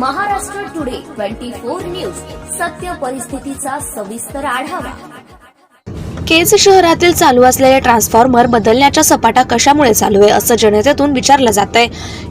Twenty four news. सत्य परिस्थितीचा सविस्तर आढावा. केज शहरातील चालू असलेले ट्रान्सफॉर्मर बदलण्याच्या सपाटा कशामुळे चालू आहे असं जनतेतून विचारलं जात आहे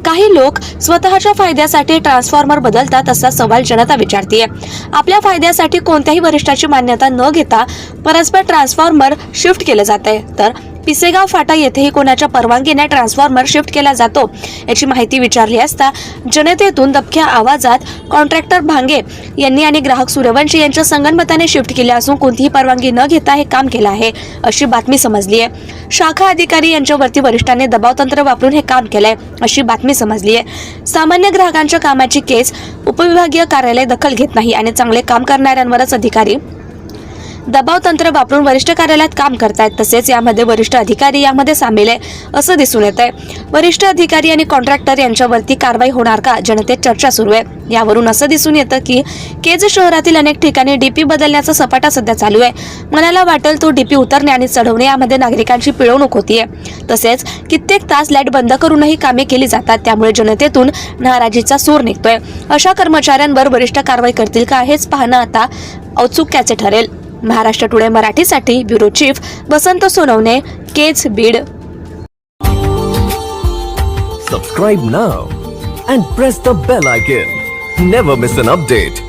काही लोक स्वतःच्या फायद्यासाठी ट्रान्सफॉर्मर बदलतात असा सवाल जनता विचारतीये. आपल्या फायद्यासाठी कोणत्याही वरिष्ठाची मान्यता न घेता परस्पर ट्रान्सफॉर्मर शिफ्ट केलं जात आहे तर पिसेगाव फाटा येथेही कोणाच्या परवानगीने ट्रान्सफॉर्मर शिफ्ट केला जातो याची माहिती विचारली असता जनतेतून दबक्या आवाजात कॉन्ट्रॅक्टर भांगे यांनी आणि ग्राहक सूर्यवंशी यांच्या संगनमताने शिफ्ट केले असून कोणतीही परवानगी न घेता हे काम केलं आहे अशी बातमी समजली आहे शाखा अधिकारी यांच्यावरती वरिष्ठांनी दबाव तंत्र वापरून हे काम केलंय अशी बातमी समजली आहे सामान्य ग्राहकांच्या कामाची केस उपविभागीय कार्यालय दखल घेत नाही आणि चांगले काम करणाऱ्यांवरच अधिकारी दबाव तंत्र वापरून वरिष्ठ कार्यालयात काम करतायत तसेच यामध्ये वरिष्ठ अधिकारी यामध्ये सामील आहे असं दिसून येत आहे वरिष्ठ अधिकारी आणि कॉन्ट्रॅक्टर यांच्यावरती कारवाई होणार का? जनतेत चर्चा सुरू आहे. यावरून असं दिसून येतं की केज शहरातील अनेक ठिकाणी डीपी बदलण्याचा सपाटा सध्या चालू आहे. मनाला वाटेल तो डीपी उतरणे आणि चढवणे यामध्ये नागरिकांची पिळवणूक होतीये. तसेच कित्येक तास लाइट बंद करूनही कामे केली जातात त्यामुळे जनतेतून नाराजीचा सूर निघतोय. अशा कर्मचाऱ्यांवर वरिष्ठ कारवाई करतील का हेच पाहणं आता औत्सुक्याचे ठरेल. महाराष्ट्र टुडे मराठीसाठी bureau chief Vasant Sonawane Kej Beed. Subscribe now and press the bell icon never miss an update